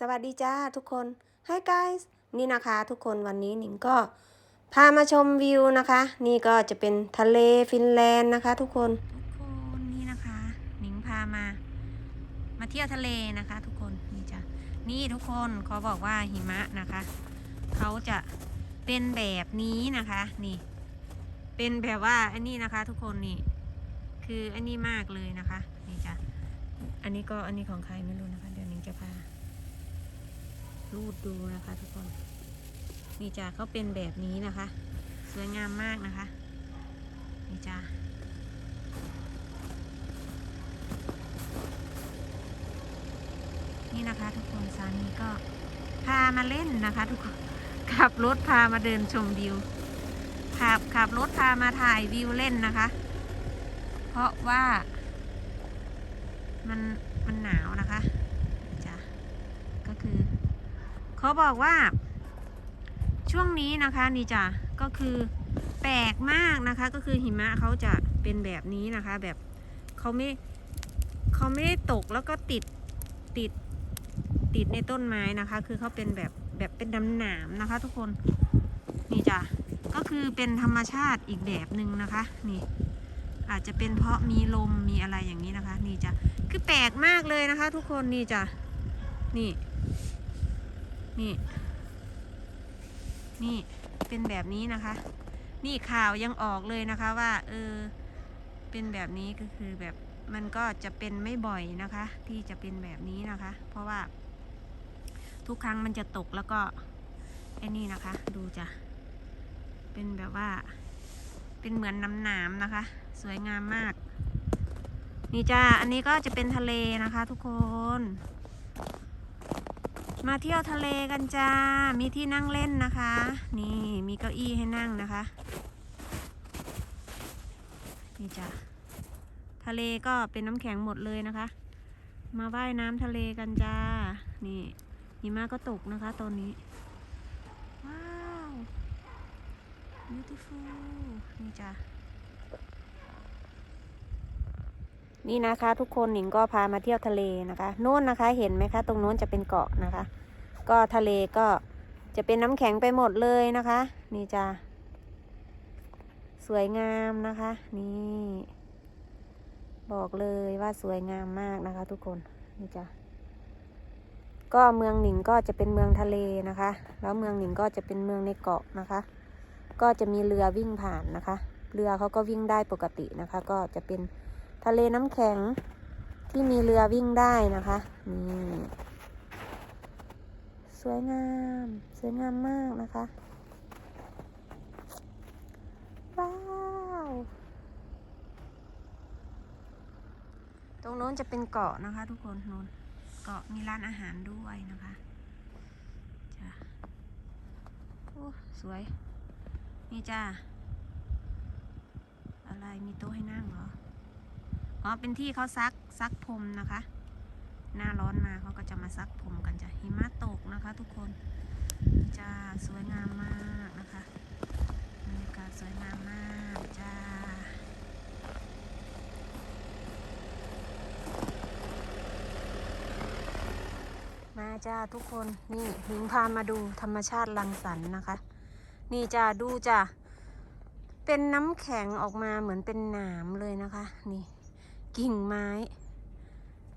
สวัสดีจ้าทุกคน Hi guys นี่นะคะทุกคนวันนี้หนิงก็พามาชมวิวนะคะ นี่ก็จะเป็นทะเลฟินแลนด์นะคะ ทุกคนทุกคนนี่นะคะหนิงพามา มาเที่ยวทะเลนะคะ ทุกคนนี่จ้ะนี่ทุกคนเขาบอกว่าหิมะนะคะเขาจะเป็นแบบนี้นะคะนี่ เป็นแบบว่าอันนี้นะคะ ทุกคนนี่ คืออันนี้มากเลยนะคะ นี่จ้ะอันนี้ก็อันนี้ของใครไม่รู้นะคะ เดี๋ยวหนิงจะพา รูดดูนะคะ ทุกคน นี่จ้าเขาเป็นแบบนี้นะคะ สวยงามมากนะคะ นี่จ้านี่นะคะทุกคนสามีก็พามาเล่นนะคะ ทุกคนขับรถพามาเดินชมวิวขับขับรถพามาถ่ายวิวเล่นนะคะ เพราะว่ามันมันหนาวนะคะนี่จ้าก็คือ เขาบอกว่า ช่วงนี้นะคะนี่จ้ะก็คือแปลกมากนะคะ ก็คือหิมะเขาจะเป็นแบบนี้นะคะ แบบเขาไม่เขาไม่ได้ตกแล้วก็ติดติดติดในต้นไม้นะคะ คือเขาเป็นแบบแบบเป็นดำหนามนะคะ ทุกคนนี่จ้ะก็คือเป็นธรรมชาติอีกแบบหนึ่งนะคะ นี่ อาจจะเป็นเพราะมีลมมีอะไรอย่างนี้นะคะ นี่จ้ะคือแปลกมากเลยนะคะ ทุกคนนี่จ้ะนี่ นี่ นี่เป็นแบบนี้นะคะ นี่ข่าวยังออกเลยนะคะว่า เออ เป็นแบบนี้ก็คือแบบมันก็จะเป็นไม่บ่อยนะคะ ที่จะเป็นแบบนี้นะคะ เพราะว่า ทุกครั้งมันจะตกแล้วก็ไอ้นี่นะคะ ดูจ้ะเป็นแบบว่า เป็นเหมือนน้ำหนามนะคะ สวยงามมาก นี่จ้าอันนี้ก็จะเป็นทะเลนะคะ ทุกคน มาเที่ยวทะเลกันจ้า มีที่นั่งเล่นนะคะ นี่มีเก้าอี้ให้นั่งนะคะ นี่จ้ะทะเลก็เป็นน้ำแข็งหมดเลยนะคะ มาว่ายน้ำทะเลกันจ้า นี่หิมะก็ตกนะคะตอนนี้ ว้าว beautiful นี่จ้ะ นี่นะคะทุกคนหนิงก็พามาเที่ยวทะเลนะคะโน่นนะคะเห็นไหมคะ ตรงโน้นจะเป็นเกาะนะคะ ก็ทะเลก็จะเป็นน้ำแข็งไปหมดเลยนะคะ นี่จ้ะสวยงามนะคะ นี่ บอกเลยว่าสวยงามมากนะคะ ทุกคนนี่จ้ะก็เมืองหนิงก็จะเป็นเมืองทะเลนะคะ แล้วเมืองหนิงก็จะเป็นเมืองในเกาะนะคะ ก็จะมีเรือวิ่งผ่านนะคะ เรือเขาก็วิ่งได้ปกตินะคะ ก็จะเป็น ทะเลน้ำแข็งที่มีเรือวิ่งได้นะคะนี่สวยงามสวยงามมากนะคะว้าวตรงโน้นจะเป็นเกาะนะคะ ทุกคนโน้นเกาะมีร้านอาหารด้วยนะคะจ้ะโอ้สวยนี่จ้าอะไรมีโต๊ะให้นั่งเหรอ อ๋อเป็นที่เขาซักซักพรมนะคะ หน้าร้อนมาเขาก็จะมาซักพรมกันจ้ะหิมะตกนะคะ ทุกคนจ้าสวยงามมากนะคะบรรยากาศสวยงามมากจ้ามาจ้าทุกคนนี่หิงพามาดูธรรมชาติรังสรรค์นะคะ นี่จ้าดูจ้าเป็นน้ำแข็งออกมาเหมือนเป็นหนามเลยนะคะ นี่ กิ่งไม้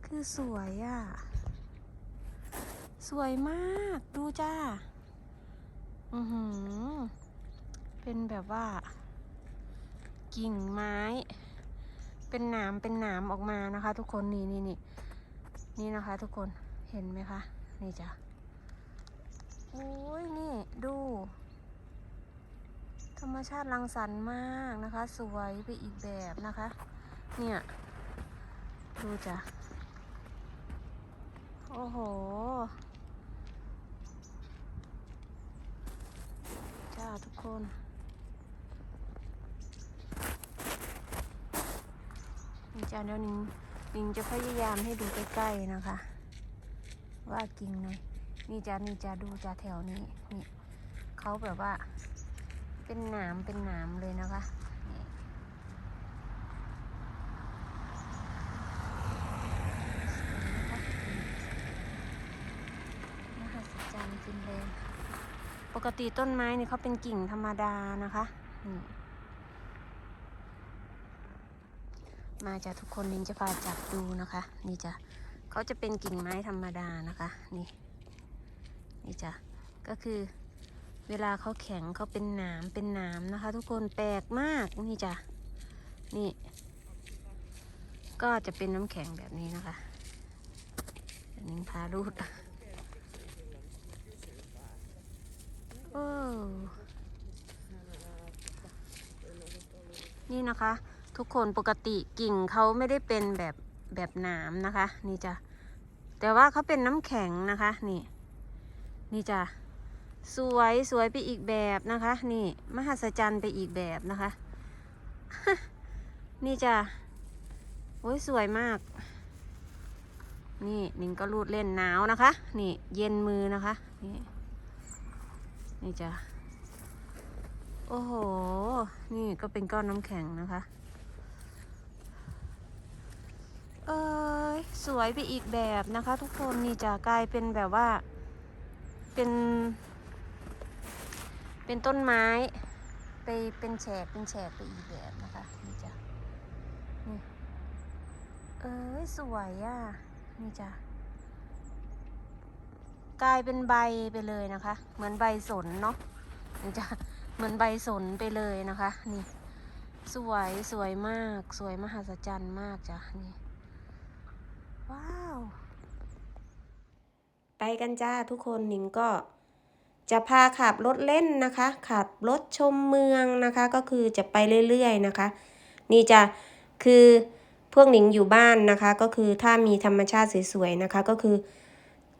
คือสวยอะ่ะ สวยมากดูจ้า อือหือ เป็นแบบว่า กิ่งไม้ เป็นหนามเป็นหนามออกมานะคะ ทุกคนนี่นี่นี่นี่นะคะ ทุกคนเห็นไหมคะนี่จ้ะโอ้ยนี่ดู ธรรมชาติรังสรรค์มากนะคะ สวยไปอีกแบบนะคะ เนี่ย ดูจ้ะ โอ้โห จ้าทุกคนนี่จ้าเดี๋ยวนิงนิงจะพยายามให้ดูใกล้ๆนะคะ ว่ากิ่งไหนนี่จ้านี่จ้าดูจ้าแถวนี้นี่เขาแบบว่า เป็นหนามเป็นหนามเลยนะคะ นี่ฟินแด์ปกติต้นไม้เนี่ยเขาเป็นกิ่งธรรมดานะคะมาจากทุกคนนิงจะพาจับดูนะคะ นี่จ้ะเขาจะเป็นกิ่งไม้ธรรมดานะคะ นี่ นี่จ้ะก็คือเวลาเขาแข็งเขาเป็นหนามเป็นหนามนะคะ ทุกคนแปลกมากนี่จ้ะนี่ ก็จะเป็นน้ำแข็งแบบนี้นะคะนิ้งพารูดโอ้ นี่นะคะ ทุกคนปกติกิ่งเขาไม่ได้เป็นแบบแบบหนามนะคะ นี่จ้ะแต่ว่าเขาเป็นน้ำแข็งนะคะ นี่ นี่จ้ะสวยสวยไปอีกแบบนะคะ นี่มหัศจรรย์ไปอีกแบบนะคะ นี่จ้ะโอ้ยสวยมาก นี่นิงก็รูดเล่นหนาวนะคะ นี่เย็นมือนะคะ นี่ นี่จ้ะ โอ้โห นี่ก็เป็นก้อนน้ำแข็งนะคะ เอ้ย สวยไปอีกแบบนะคะ ทุกคนนี่จะกลายเป็นแบบว่า เป็น เป็นต้นไม้ ไปเป็นแฉกเป็นแฉกไปอีกแบบนะคะ นี่จ้ะ นี่ เอ้ย สวยอะ นี่จ้ะ กลายเป็นใบไปเลยนะคะ เหมือนใบสนเนาะนี่จ้ะเหมือนใบสนไปเลยนะคะ นี่ สวยสวยมากสวยมหัศจรรย์มากจ้ะนี่ ว้าว ไปกันจ้าทุกคนหนิงก็จะพาขับรถเล่นนะคะ ขับรถชมเมืองนะคะ ก็คือจะไปเรื่อยๆนะคะ นี่จะคือพวกหนิงอยู่บ้านนะคะ ก็คือถ้ามีธรรมชาติสวยๆนะคะ ก็คือ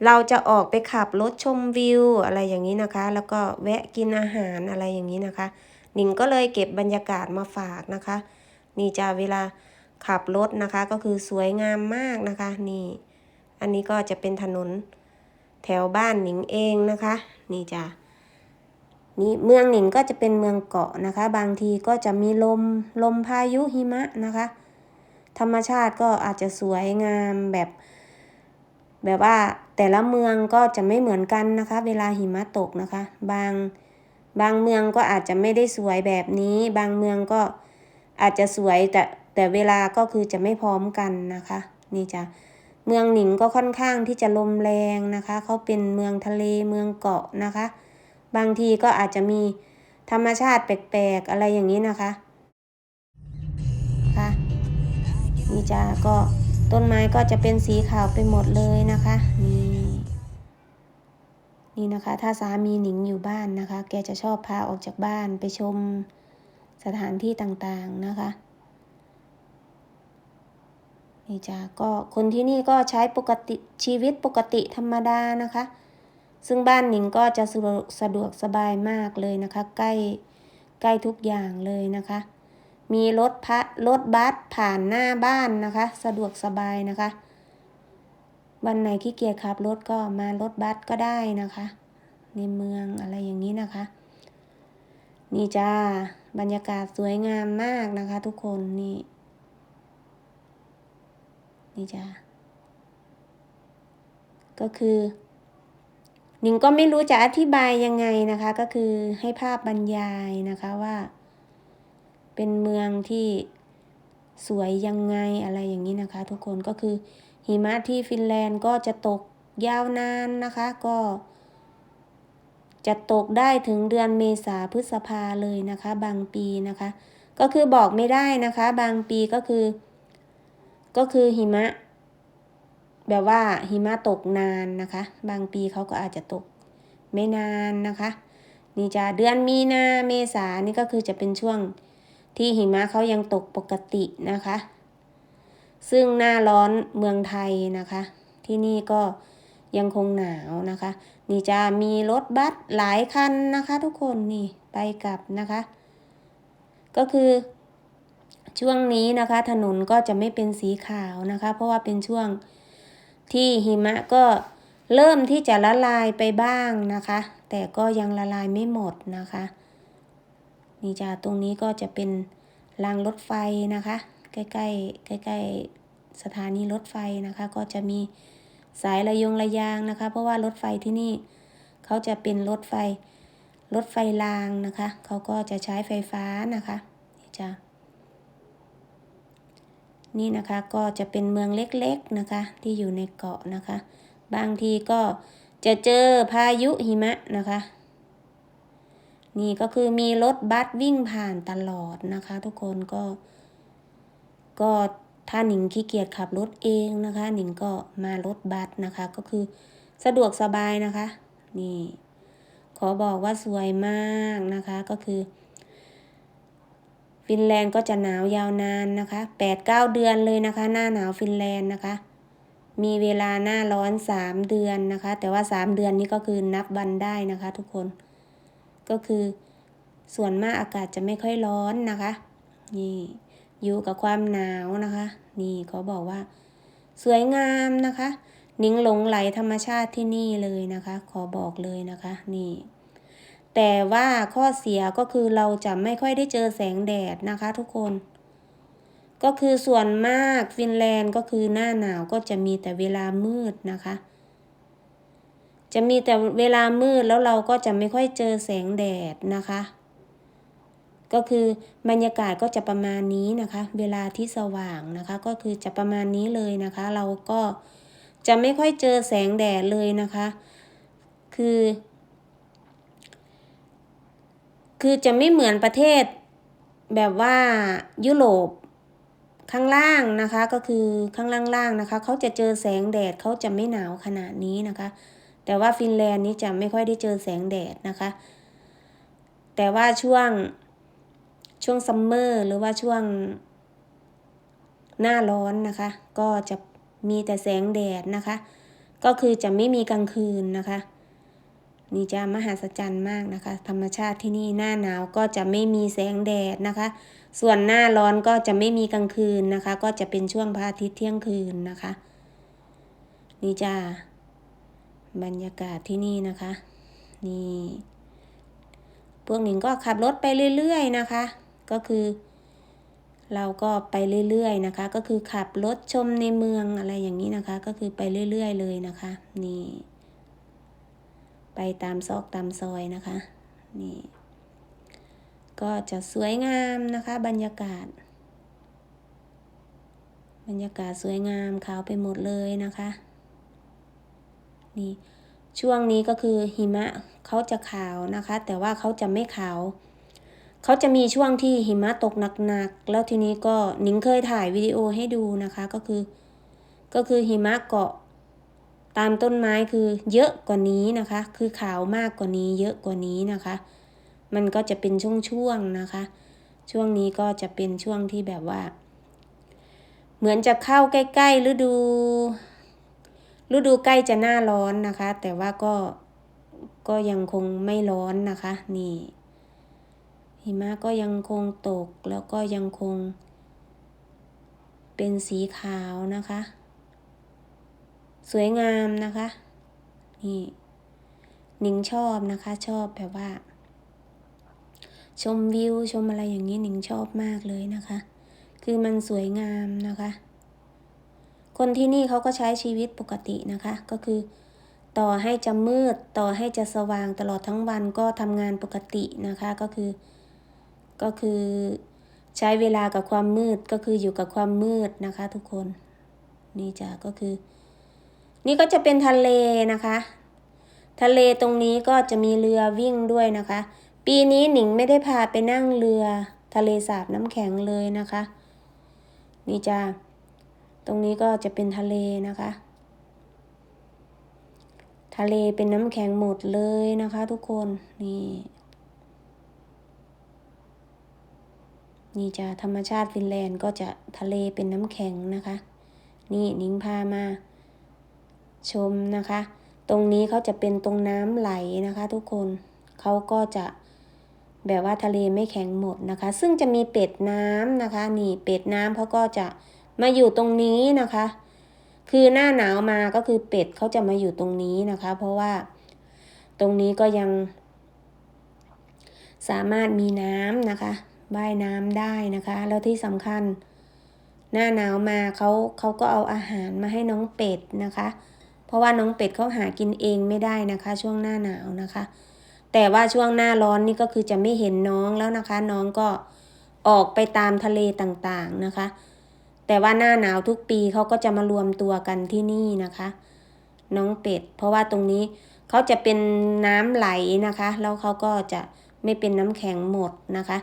เราจะออกไปขับรถชมวิวอะไรอย่างนี้นะคะ แล้วก็แวะกินอาหารอะไรอย่างนี้นะคะ หนิงก็เลยเก็บบรรยากาศมาฝากนะคะ นี่จะเวลาขับรถนะคะก็คือสวยงามมากนะคะนี่ อันนี้ก็จะเป็นถนนแถวบ้านหนิงเองนะคะ นี่จ้ะนี่เมืองหนิงก็จะเป็นเมืองเกาะนะคะ บางทีก็จะมีลมลมพายุหิมะนะคะ ธรรมชาติก็อาจจะสวยงามแบบ แบบว่า แต่ละเมืองก็จะไม่เหมือนกันนะคะ เวลาหิมะตกนะคะ บางบางเมืองก็อาจจะไม่ได้สวยแบบนี้ บางเมืองก็อาจจะสวยแต่แต่เวลาก็คือจะไม่พร้อมกันนะคะ นี่จ้ะเมืองหนิงก็ค่อนข้างที่จะลมแรงนะคะเขาเป็นเมืองทะเลเมืองเกาะนะคะ บางทีก็อาจจะมีธรรมชาติแปลกๆอะไรอย่างนี้นะคะค่ะนี่จ้าก็ ต้นไม้ก็จะเป็นสีขาวไปหมดเลยนะคะ นี่ นี่นะคะ ถ้าสามีหนิงอยู่บ้านนะคะ แกจะชอบพาออกจากบ้านไปชมสถานที่ต่างๆนะคะ นี่จ้าก็คนที่นี่ก็ใช้ปกติชีวิตปกติธรรมดานะคะ ซึ่งบ้านหนิงก็จะสะดวกสะดวกสบายมากเลยนะคะ ใกล้ใกล้ทุกอย่างเลยนะคะ มีรถพระรถบัสผ่านหน้าบ้านนะคะ สะดวกสบายนะคะ วันไหนขี้เกียจขับรถก็มารถบัสก็ได้นะคะ ในเมืองอะไรอย่างนี้นะคะ นี่จ้าบรรยากาศสวยงามมากนะคะ ทุกคนนี่ นี่จ้าก็คือนิงก็ไม่รู้จะอธิบายยังไงนะคะ ก็คือให้ภาพบรรยายนะคะว่า เป็นเมืองที่สวยยังไงอะไรอย่างนี้นะคะ ทุกคนก็คือหิมะที่ฟินแลนด์ก็จะตกยาวนานนะคะ ก็ จะตกได้ถึงเดือนเมษาพฤษภาเลยนะคะ บางปีนะคะ ก็คือบอกไม่ได้นะคะ บางปีก็คือ ก็คือหิมะ แบบว่าหิมะตกนานนะคะ บางปีเขาก็อาจจะตกไม่นานนะคะ นี่จะเดือนมีนาเมษานี่ก็คือจะเป็นช่วง ที่หิมะเขายังตกปกตินะคะ ซึ่งหน้าร้อนเมืองไทยนะคะ ที่นี่ก็ยังคงหนาวนะคะ นี่จะมีรถบัสหลายคันนะคะ ทุกคนนี่ไปกลับนะคะ ก็คือช่วงนี้นะคะ ถนนก็จะไม่เป็นสีขาวนะคะ เพราะว่าเป็นช่วงที่หิมะก็เริ่มที่จะละลายไปบ้างนะคะ แต่ก็ยังละลายไม่หมดนะคะ นี่จ้าตรงนี้ก็จะเป็นรางรถไฟนะคะ ใกล้ๆใกล้ๆสถานีรถไฟนะคะ ก็จะมีสายระยงระยางนะคะ เพราะว่ารถไฟที่นี่เขาจะเป็นรถไฟรถไฟรางนะคะเขาก็จะใช้ไฟฟ้านะคะนี่จ้ะนี่นะคะก็จะเป็นเมืองเล็กๆนะคะที่อยู่ในเกาะนะคะ บางทีก็จะเจอพายุหิมะนะคะ นี่ก็คือมีรถบัสวิ่งผ่านตลอดนะคะ ทุกคนก็ ก็ถ้าหนิงขี้เกียจขับรถเองนะคะ หนิงก็มารถบัสนะคะ ก็คือสะดวกสบายนะคะ นี่ ขอบอกว่าสวยมากนะคะก็คือ ฟินแลนด์ก็จะหนาวยาวนานนะคะแปดเก้าเดือนเลยนะคะ หน้าหนาวฟินแลนด์นะคะ มีเวลาหน้าร้อนสามเดือนนะคะ แต่ว่าสามเดือนนี้ก็คือนับวันได้นะคะ ทุกคน ก็คือส่วนมากอากาศจะไม่ค่อยร้อนนะคะ นี่อยู่กับความหนาวนะคะ นี่เขาบอกว่า สวยงามนะคะ นิ้งหลงไหลธรรมชาติที่นี่เลยนะคะ ขอบอกเลยนะคะ นี่ แต่ว่าข้อเสียก็คือเราจะไม่ค่อยได้เจอแสงแดดนะคะ ทุกคน ก็คือส่วนมากฟินแลนด์ก็คือหน้าหนาวก็จะมีแต่เวลามืดนะคะ จะมีแต่เวลามืดแล้วเราก็จะไม่ค่อยเจอแสงแดดนะคะ ก็คือบรรยากาศก็จะประมาณนี้นะคะ เวลาที่สว่างนะคะ ก็คือจะประมาณนี้เลยนะคะ เราก็จะไม่ค่อยเจอแสงแดดเลยนะคะ คือ คือจะไม่เหมือนประเทศแบบว่ายุโรปข้างล่างนะคะก็คือข้างล่างๆนะคะเขาจะเจอแสงแดดเขาจะไม่หนาวขนาดนี้นะคะ แต่ว่าฟินแลนด์นี้จะไม่ค่อยได้เจอแสงแดดนะคะ แต่ว่าช่วงช่วงซัมเมอร์หรือว่าช่วงหน้าร้อนนะคะ ก็จะมีแต่แสงแดดนะคะ ก็คือจะไม่มีกลางคืนนะคะ นี่จะมหัศจรรย์มากนะคะ ธรรมชาติที่นี่หน้าหนาวก็จะไม่มีแสงแดดนะคะ ส่วนหน้าร้อนก็จะไม่มีกลางคืนนะคะ ก็จะเป็นช่วงพระอาทิตย์เที่ยงคืนนะคะ นี่จ้า บรรยากาศที่นี่นะคะ นี่ พวกหนิงก็ขับรถไปเรื่อยๆนะคะ ก็คือ เราก็ไปเรื่อยๆนะคะ ก็คือขับรถชมในเมืองอะไรอย่างนี้นะคะ ก็คือไปเรื่อยๆเลยนะคะ นี่ ไปตามซอกตามซอยนะคะ นี่ ก็จะสวยงามนะคะ บรรยากาศ บรรยากาศสวยงามขาวไปหมดเลยนะคะ นี่ช่วงนี้ก็คือหิมะเขาจะขาวนะคะ แต่ว่าเขาจะไม่ขาวเขาจะมีช่วงที่หิมะตกหนักๆแล้วทีนี้ก็นิ้งเคยถ่ายวิดีโอให้ดูนะคะก็คือ ก็คือหิมะเกาะตามต้นไม้คือเยอะกว่านี้นะคะ คือขาวมากกว่านี้ เยอะกว่านี้นะคะ มันก็จะเป็นช่วงๆนะคะ ช่วงนี้ก็จะเป็นช่วงที่แบบว่า เหมือนจะเข้าใกล้ๆฤดู ฤดูใกล้จะหน้าร้อนนะคะ แต่ว่าก็ก็ยังคงไม่ร้อนนะคะ นี่ หิมะก็ยังคงตกแล้วก็ยังคง เป็นสีขาวนะคะ สวยงามนะคะ นี่หนิงชอบนะคะ ชอบแบบว่า ชมวิวชมอะไรอย่างนี้หนิงชอบมากเลยนะคะ คือมันสวยงามนะคะ คนที่นี่เขาก็ใช้ชีวิตปกตินะคะ ก็คือ ต่อให้จะมืดต่อให้จะสว่างตลอดทั้งวันก็ทำงานปกตินะคะก็คือ ก็คือใช้เวลากับความมืดก็คืออยู่กับความมืดนะคะ ทุกคนนี่จ้ะก็คือ นี่ก็จะเป็นทะเลนะคะ ทะเลตรงนี้ก็จะมีเรือวิ่งด้วยนะคะ ปีนี้หนิงไม่ได้พาไปนั่งเรือทะเลสาบน้ำแข็งเลยนะคะ นี่จ้า ตรงนี้ก็จะเป็นทะเลนะคะ ทะเลเป็นน้ำแข็งหมดเลยนะคะทุกคนนี่นี่จะธรรมชาติฟินแลนด์ก็จะทะเลเป็นน้ำแข็งนะคะ นี่นิ้งพามาชมนะคะ ตรงนี้เขาจะเป็นตรงน้ำไหลนะคะ ทุกคนเขาก็จะแบบว่าทะเลไม่แข็งหมดนะคะ ซึ่งจะมีเป็ดน้ำนะคะ นี่เป็ดน้ำเขาก็จะ มาอยู่ตรงนี้นะคะ คือหน้าหนาวมาก็คือเป็ดเขาจะมาอยู่ตรงนี้นะคะ เพราะว่าตรงนี้ก็ยังสามารถมีน้ำนะคะว่ายน้ำได้นะคะ แล้วที่สำคัญ หน้าหนาวมาเขาเขาก็เอาอาหารมาให้น้องเป็ดนะคะ เพราะว่าน้องเป็ดเขาหากินเองไม่ได้นะคะ ช่วงหน้าหนาวนะคะ แต่ว่าช่วงหน้าร้อนนี่ก็คือจะไม่เห็นน้องแล้วนะคะ น้องก็ออกไปตามทะเลต่างๆนะคะ แต่ว่าหน้าหนาวทุกปีเขาก็จะมารวมตัวกันที่นี่นะคะ น้องเป็ด เพราะว่าตรงนี้เขาจะเป็นน้ำไหลนะคะ แล้วเขาก็จะไม่เป็นน้ำแข็งหมดนะคะ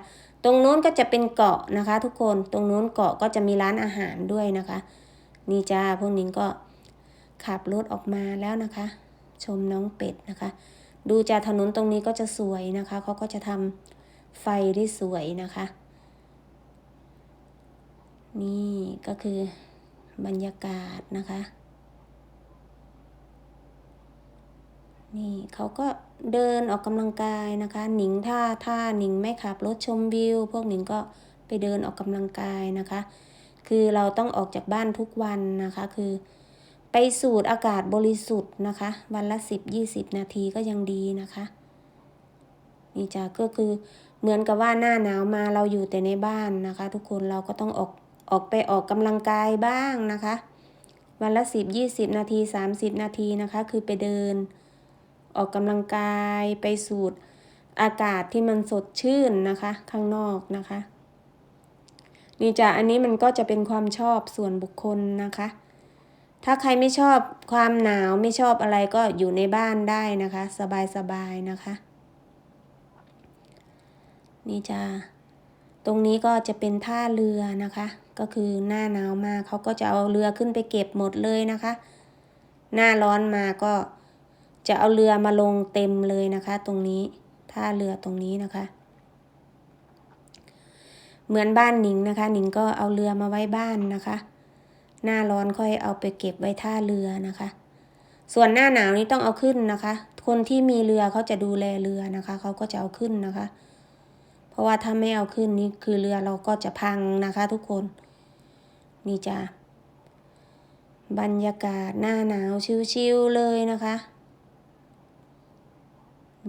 ตรงนู้นก็จะเป็นเกาะนะคะ ทุกคนตรงนู้นเกาะก็จะมีร้านอาหารด้วยนะคะ นี่จ้าพวกนิ้งก็ขับรถออกมาแล้วนะคะ ชมน้องเป็ดนะคะ ดูจากถนนตรงนี้ก็จะสวยนะคะเขาก็จะทำไฟได้สวยนะคะ นี่ก็คือบรรยากาศนะคะ นี่เขาก็เดินออกกำลังกายนะคะ หนิงถ้าถ้าหนิงไม่ขับรถชมวิว พวกหนิงก็ไปเดินออกกำลังกายนะคะ คือเราต้องออกจากบ้านทุกวันนะคะ คือ ไปสูดอากาศบริสุทธิ์นะคะ วันละสิบยี่สิบนาทีก็ยังดีนะคะนี่จ้ะก็คือเหมือนกับว่าหน้าหนาวมาเราอยู่แต่ในบ้านนะคะ ทุกคนเราก็ต้องออก ออกไปออกกำลังกายบ้างนะคะ วันละสิบยี่สิบนาทีสามสิบนาทีนะคะ คือไปเดิน ออกกำลังกายไปสูดอากาศที่มันสดชื่นนะคะ ข้างนอกนะคะ นี่จ้ะอันนี้มันก็จะเป็นความชอบส่วนบุคคลนะคะ ถ้าใครไม่ชอบความหนาวไม่ชอบอะไรก็อยู่ในบ้านได้นะคะ สบายๆนะคะ นี่จ้ะตรงนี้ก็จะเป็นท่าเรือนะคะ ก็คือหน้าหนาวมาเขาก็จะเอาเรือขึ้นไปเก็บหมดเลยนะคะ หน้าร้อนมาก็จะเอาเรือมาลงเต็มเลยนะคะ ตรงนี้ท่าเรือตรงนี้นะคะ เหมือนบ้านหนิงนะคะหนิงก็เอาเรือมาไว้บ้านนะคะ หน้าร้อนค่อยเอาไปเก็บไว้ท่าเรือนะคะ ส่วนหน้าหนาวนี้ต้องเอาขึ้นนะคะ คนที่มีเรือเขาจะดูแลเรือนะคะเขาก็จะเอาขึ้นนะคะ เพราะว่าถ้าไม่เอาขึ้นนี่คือเรือเราก็จะพังนะคะ ทุกคน นี่จ้ะบรรยากาศหน้าหนาวชิวๆเลยนะคะ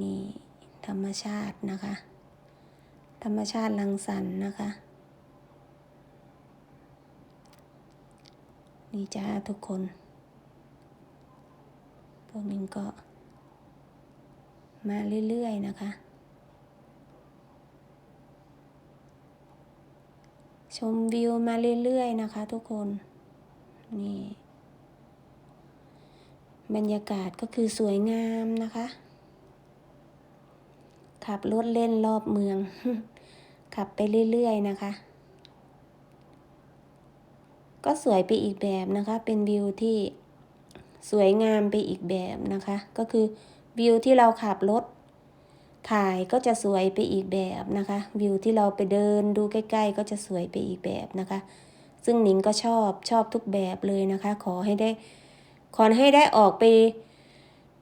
นี่ธรรมชาตินะคะ ธรรมชาติรังสรรค์นะคะ นี่จ้าทุกคน พวกนี้ก็มาเรื่อยๆนะคะ ชมวิวมาเรื่อยๆนะคะ ทุกคนนี่บรรยากาศก็คือสวยงามนะคะ ขับรถเล่นรอบเมือง ขับไปเรื่อยๆนะคะ ก็สวยไปอีกแบบนะคะ เป็นวิวที่สวยงามไปอีกแบบนะคะ ก็คือวิวที่เราขับรถ ถ่ายก็จะสวยไปอีกแบบนะคะ วิวที่เราไปเดินดูใกล้ ๆ ก็จะสวยไปอีกแบบนะคะ ซึ่งหนิงก็ชอบชอบทุกแบบเลยนะคะ ขอให้ได้ ขอให้ได้ออกไป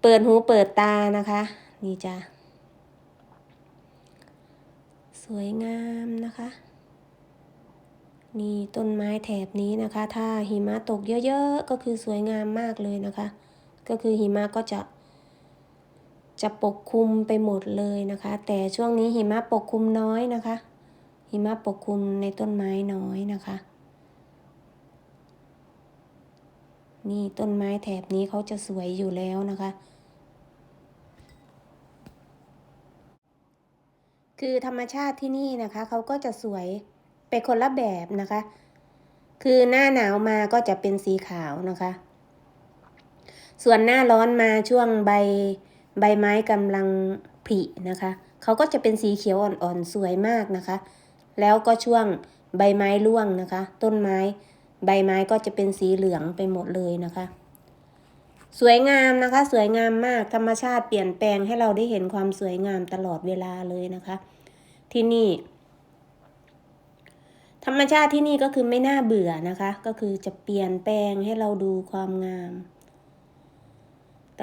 เปิดหูเปิดตานะคะ นี่จ้ะสวยงามนะคะนี่ต้นไม้แถบนี้นะคะ ถ้าหิมะตกเยอะๆ ก็คือสวยงามมากเลยนะคะ ก็คือหิมะก็จะ จะปกคลุมไปหมดเลยนะคะ แต่ช่วงนี้หิมะปกคลุมน้อยนะคะ หิมะปกคลุมในต้นไม้น้อยนะคะ นี่ต้นไม้แถบนี้เขาจะสวยอยู่แล้วนะคะ คือธรรมชาติที่นี่นะคะเขาก็จะสวยไปคนละแบบนะคะ คือหน้าหนาวมาก็จะเป็นสีขาวนะคะ ส่วนหน้าร้อนมาช่วงใบ ใบไม้กำลังผลินะคะ เขาก็จะเป็นสีเขียวอ่อนๆสวยมากนะคะ แล้วก็ช่วงใบไม้ร่วงนะคะ ต้นไม้ ใบไม้ก็จะเป็นสีเหลืองไปหมดเลยนะคะ สวยงามนะคะ สวยงามมากธรรมชาติเปลี่ยนแปลงให้เราได้เห็นความสวยงามตลอดเวลาเลยนะคะ ที่นี่ ธรรมชาติที่นี่ก็คือไม่น่าเบื่อนะคะ ก็คือจะเปลี่ยนแปลงให้เราดูความงาม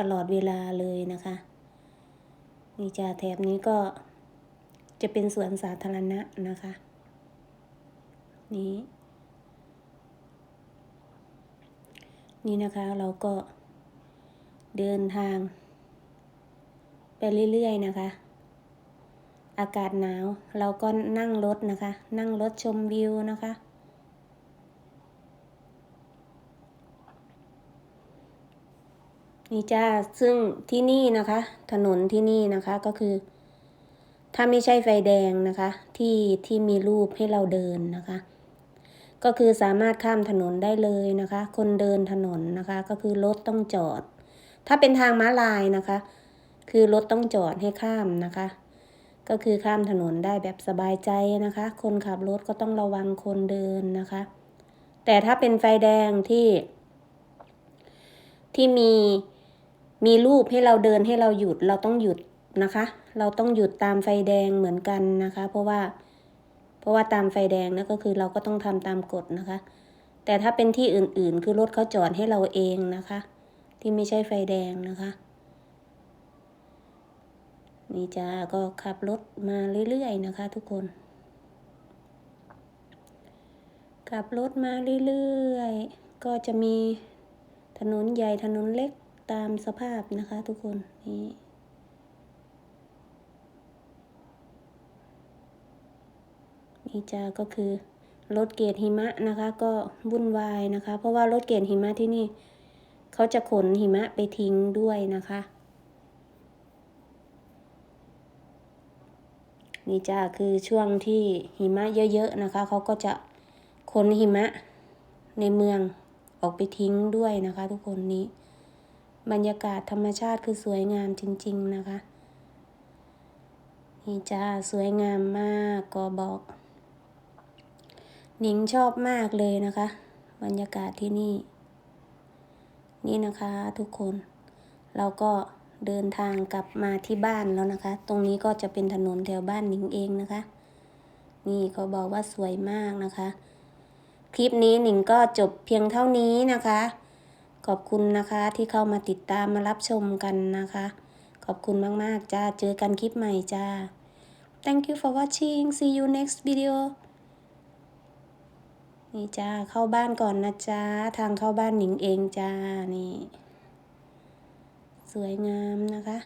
ตลอดเวลาเลยนะคะนี่จ้าแถบนี้ก็จะเป็นสวนสาธารณะนะคะ นี่นี่นะคะเราก็เดินทาง ไปเรื่อยๆนะคะ อากาศหนาวเราก็นั่งรถนะคะ นั่งรถชมวิวนะคะ นี่จ้าซึ่งที่นี่นะคะ ถนนที่นี่นะคะก็คือ ถ้าไม่ใช่ไฟแดงนะคะ ที่ที่มีรูปให้เราเดินนะคะ ก็คือสามารถข้ามถนนได้เลยนะคะ คนเดินถนนนะคะ ก็คือรถต้องจอด ถ้าเป็นทางม้าลายนะคะ คือรถต้องจอดให้ข้ามนะคะ ก็คือข้ามถนนได้แบบสบายใจนะคะ คนขับรถก็ต้องระวังคนเดินนะคะ แต่ถ้าเป็นไฟแดงที่ที่มี มีรูปให้เราเดินให้เราหยุดเราต้องหยุดนะคะ เราต้องหยุดตามไฟแดงเหมือนกันนะคะ เพราะว่า เพราะว่าตามไฟแดงนะก็คือเราก็ต้องทำตามกฎนะคะ แต่ถ้าเป็นที่อื่นๆ คือรถเขาจอดให้เราเองนะคะ ที่ไม่ใช่ไฟแดงนะคะนี่จ้าก็ขับรถมาเรื่อยๆนะคะ ทุกคน ขับรถมาเรื่อยๆ ก็จะมีถนนใหญ่ถนนเล็ก ตามสภาพนะคะทุกคนนี่นี่จ้าก็คือรถเกรดหิมะนะคะ ก็วุ่นวายนะคะ เพราะว่ารถเกรดหิมะที่นี่ เขาจะขนหิมะไปทิ้งด้วยนะคะ นี่จ้าคือช่วงที่หิมะเยอะๆนะคะ เขาก็จะขนหิมะในเมืองออกไปทิ้งด้วยนะคะ ทุกคนนี้ บรรยากาศธรรมชาติคือสวยงามจริง ๆ นะคะ นี่จ้าสวยงามมากก็บอกหนิงชอบมากเลยนะคะ บรรยากาศที่นี่ นี่นะคะทุกคน เราก็เดินทางกลับมาที่บ้านแล้วนะคะ ตรงนี้ก็จะเป็นถนนแถวบ้านหนิงเองนะคะ นี่เขาบอกว่าสวยมากนะคะ คลิปนี้หนิงก็จบเพียงเท่านี้นะคะ ขอบคุณนะคะที่เข้ามาติดตามมารับชมกันนะคะ ขอบคุณมาก ๆ จ้า เจอกันคลิปใหม่จ้า thank you for watching see you next video นี่จ้า เข้าบ้านก่อนนะจ้า ทางเข้าบ้านหนิงเองจ้า นี่ สวยงามนะคะ